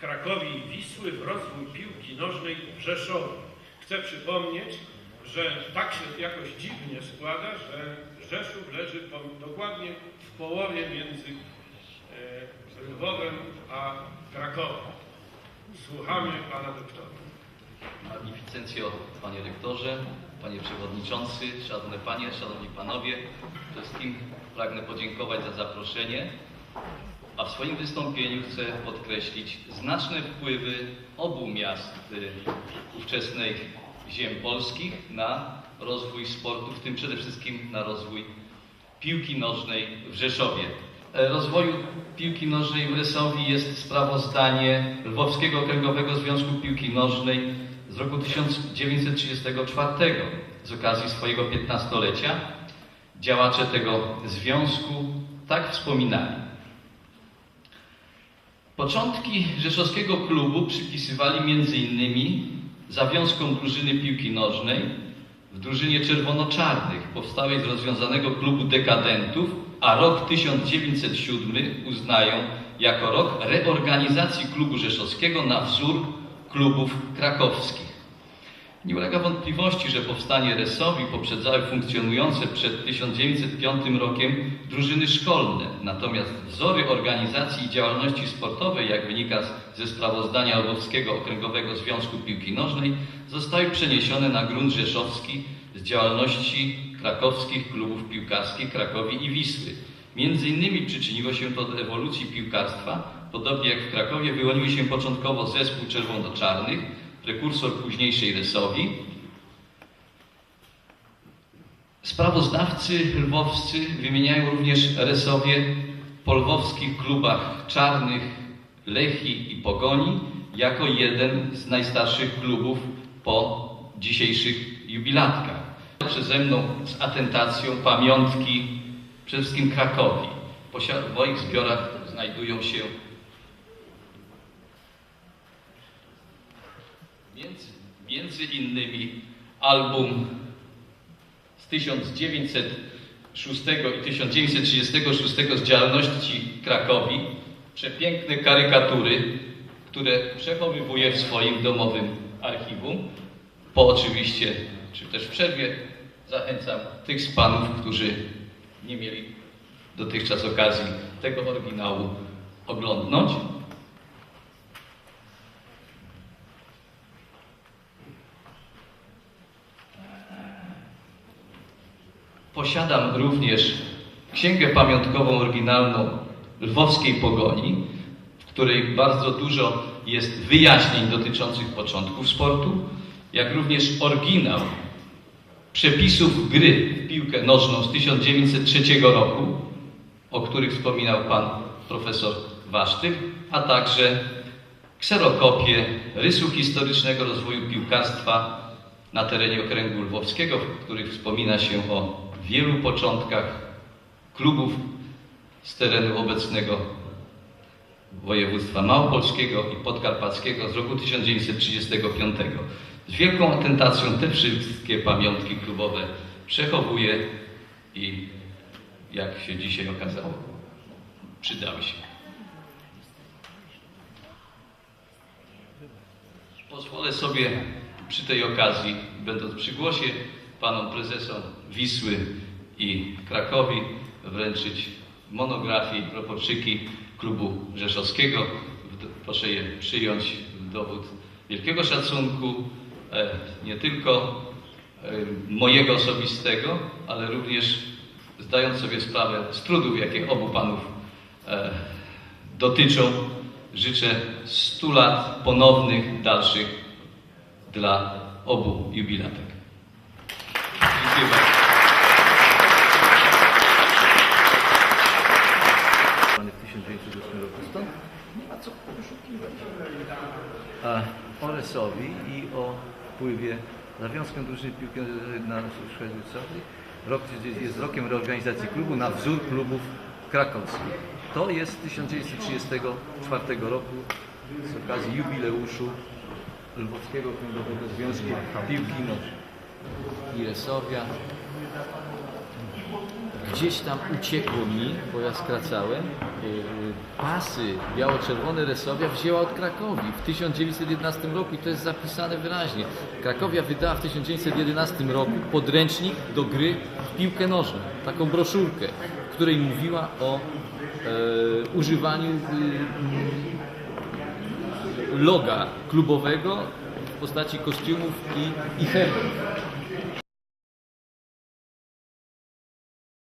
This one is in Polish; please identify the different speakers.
Speaker 1: Krakowi, i Wisły w rozwój piłki nożnej w Rzeszowie. Chcę przypomnieć, że tak się jakoś dziwnie składa, że Rzeszów leży po, dokładnie w połowie między e, Lwowem a Krakowem. Słuchamy Pana Doktora.
Speaker 2: Magnificencjo, Panie Rektorze, Panie Przewodniczący, Szanowne Panie, Szanowni Panowie. Wszystkim pragnę podziękować za zaproszenie, a w swoim wystąpieniu chcę podkreślić znaczne wpływy obu miast y, ówczesnej ziem polskich na rozwój sportu, w tym przede wszystkim na rozwój piłki nożnej w Rzeszowie. E, Rozwoju piłki nożnej w Rysowi jest sprawozdanie Lwowskiego Okręgowego Związku Piłki Nożnej z roku 1934 z okazji swojego 15-lecia. Działacze tego związku tak wspominali. Początki rzeszowskiego klubu przypisywali m.in. zawiązkom drużyny piłki nożnej w drużynie czerwono-czarnych powstałej z rozwiązanego klubu dekadentów, a rok 1907 uznają jako rok reorganizacji klubu rzeszowskiego na wzór klubów krakowskich. Nie ulega wątpliwości, że powstanie Resowi poprzedzały funkcjonujące przed 1905 rokiem drużyny szkolne, natomiast wzory organizacji i działalności sportowej, jak wynika ze sprawozdania Lwowskiego Okręgowego Związku Piłki Nożnej, zostały przeniesione na grunt rzeszowski z działalności krakowskich klubów piłkarskich Krakowi i Wisły. Między innymi przyczyniło się to do ewolucji piłkarstwa, podobnie jak w Krakowie wyłonił się początkowo zespół czerwono-czarnych, prekursor późniejszej Resowi. Sprawozdawcy lwowscy wymieniają również Resowie po lwowskich klubach czarnych Lechi i Pogoni jako jeden z najstarszych klubów po dzisiejszych jubilatkach. Przeze mną z atentacją pamiątki przede wszystkim Krakowi. W moich zbiorach znajdują się Między, między innymi album z 1906 i 1936 z działalności Krakowi, przepiękne karykatury, które przechowywuję w swoim domowym archiwum. Po oczywiście, czy też w przerwie zachęcam tych z Panów, którzy nie mieli dotychczas okazji tego oryginału oglądnąć. Posiadam również księgę pamiątkową oryginalną lwowskiej pogoni, w której bardzo dużo jest wyjaśnień dotyczących początków sportu, jak również oryginał przepisów gry w piłkę nożną z 1903 roku, o których wspominał pan profesor Wasztyk, a także kserokopię rysu historycznego rozwoju piłkarstwa na terenie okręgu lwowskiego, w których wspomina się o wielu początkach klubów z terenu obecnego województwa małopolskiego i podkarpackiego z roku 1935. Z wielką atentacją te wszystkie pamiątki klubowe przechowuję i jak się dzisiaj okazało, przydały się. Pozwolę sobie przy tej okazji, będąc przy głosie, panom prezesom Wisły i Krakowi wręczyć monografię i proporczyki klubu rzeszowskiego. Proszę je przyjąć w dowód wielkiego szacunku, e, nie tylko e, mojego osobistego, ale również zdając sobie sprawę z trudów, jakie obu panów e, dotyczą, życzę 100 lat ponownych, dalszych dla obu jubilatek. Dziękuję bardzo.
Speaker 3: w 1908 roku. Stąd nie ma co poszukiwać. A i o wpływie Zawiązkiem Drużyny Piłki Nożnej na Szwedzów Rok jest rokiem reorganizacji klubu na wzór klubów krakowskich. To jest z 1934 roku z okazji jubileuszu Lwowskiego Okręgowego Związku Piłki Nożnej i Resowia. Gdzieś tam uciekło mi, bo ja skracałem. yy,
Speaker 2: pasy biało-czerwone Resowia wzięła od Krakowi w 1911 roku i to jest zapisane wyraźnie. Krakowia wydała w 1911 roku podręcznik do gry w piłkę nożną, taką broszurkę, w której mówiła o e, używaniu y, loga klubowego w postaci kostiumów i, i herbów.